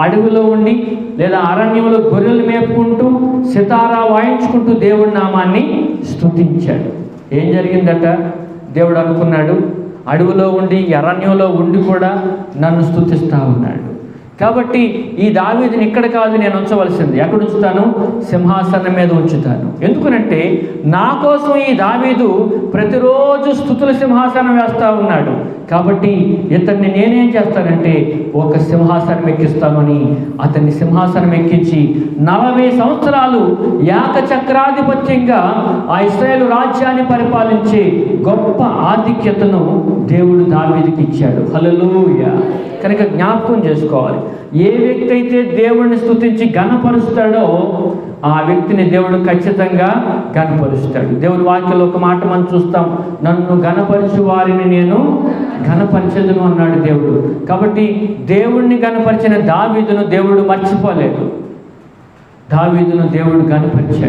అడవిలో ఉండి లేదా అరణ్యంలో గొర్రెలు మేపుకుంటూ సితారా వాయించుకుంటూ దేవుడి నామాన్ని స్తుతించాడు. ఏం జరిగిందట? దేవుడు అనుకున్నాడు అడవిలో ఉండి అరణ్యంలో ఉండి కూడా నన్ను స్తుతిస్తా ఉన్నాడు. కాబట్టి ఈ దావీదుని ఇక్కడ కాదు నేను ఉంచవలసింది. ఎక్కడ ఉంచుతాను? సింహాసనం మీద ఉంచుతాను. ఎందుకనంటే నా కోసం ఈ దావీదు ప్రతిరోజు స్థుతుల సింహాసనం వేస్తా ఉన్నాడు. కాబట్టి ఇతన్ని నేనేం చేస్తానంటే ఒక సింహాసనం ఎక్కిస్తామని అతన్ని సింహాసనం ఎక్కించి నలభై సంవత్సరాలు ఏకచక్రాధిపత్యంగా ఆ ఇస్రాయేల్ రాజ్యాన్ని పరిపాలించే గొప్ప ఆధిక్యతను దేవుడు దావీదుకి ఇచ్చాడు. హల్లెలూయ. కనుక జ్ఞాపకం చేసుకోవాలి. ఏ వ్యక్తి అయితే దేవుడిని స్థుతించి ఘనపరుస్తాడో ఆ వ్యక్తిని దేవుడు ఖచ్చితంగా ఘనపరుస్తాడు. దేవుడి వాక్యంలో ఒక మాట మనం చూస్తాం. నన్ను ఘనపరచు వారిని నేను ఘనపరచదును అన్నాడు దేవుడు. కాబట్టి దేవుణ్ణి ఘనపరిచిన దావీదును దేవుడు మర్చిపోలేదు. దావీదును దేవుడు ఘనపరిచాడు.